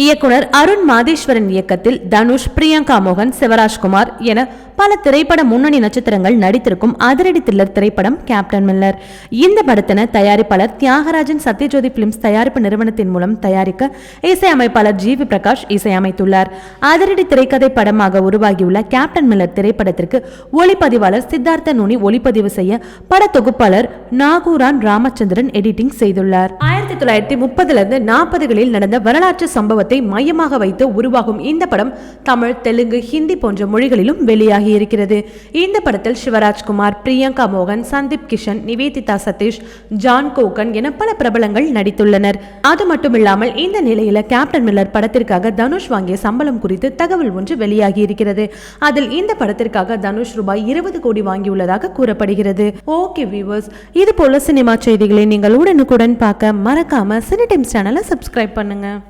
இயக்குனர் அருண் மாதேஸ்வரன் இயக்கத்தில் தனுஷ் பிரியங்கா மோகன் சிவராஜ்குமார் என பல திரைப்பட முன்னணி நட்சத்திரங்கள் நடித்திருக்கும் அதிரடி த்ரில்லர் திரைப்படம் கேப்டன் மில்லர் இந்த படத்தின தயாரிப்பாளர் தியாகராஜன் சத்யஜோதி பிலிம்ஸ் தயாரிப்பு நிறுவனத்தின் மூலம் தயாரிக்க இசையமைப்பாளர் ஜி வி பிரகாஷ் இசையமைத்துள்ளார். அதிரடி திரைக்கதை படமாக உருவாகியுள்ள கேப்டன் மில்லர் திரைப்படத்திற்கு ஒளிப்பதிவாளர் சித்தார்த்த நுனி ஒளிப்பதிவு செய்ய பட தொகுப்பாளர் நாகூரான் ராமச்சந்திரன் எடிட்டிங் செய்துள்ளார். ஆயிரத்தி தொள்ளாயிரத்தி முப்பதுல இருந்து நாற்பதுகளில் நடந்த வரலாற்று சம்பவத்தை மையமாக வைத்து உருவாகும் இந்த படம் தமிழ் தெலுங்கு ஹிந்தி போன்ற மொழிகளிலும் வெளியாகி வெளியாகி இருக்கிறது இந்த படத்தில் சிவராஜ்குமார் பிரியங்கா மோகன் சந்தீப் கிஷன் நிவேதிதா சதீஷ் ஜான் கோகன் என பல பிரபலங்கள் நடித்துள்ளனர். அது மட்டுமில்லாமல் இந்த நிலையில கேப்டன் மில்லர் படத்திற்காக தனுஷ் வாங்கிய சம்பளம் குறித்து தகவல் ஒன்று வெளியாகி இருக்கிறது அதில் இந்த படத்திற்காக தனுஷ் ரூபாய் இருபது கோடி வாங்கியுள்ளதாக கூறப்படுகிறது. ஓகே வியூவர்ஸ் இது போல சினிமா செய்திகளை நீங்கள் உடனுக்குடன் பார்க்க மறக்காம சினி டைம்ஸ் சேனலை சப்ஸ்கிரைப் பண்ணுங்க.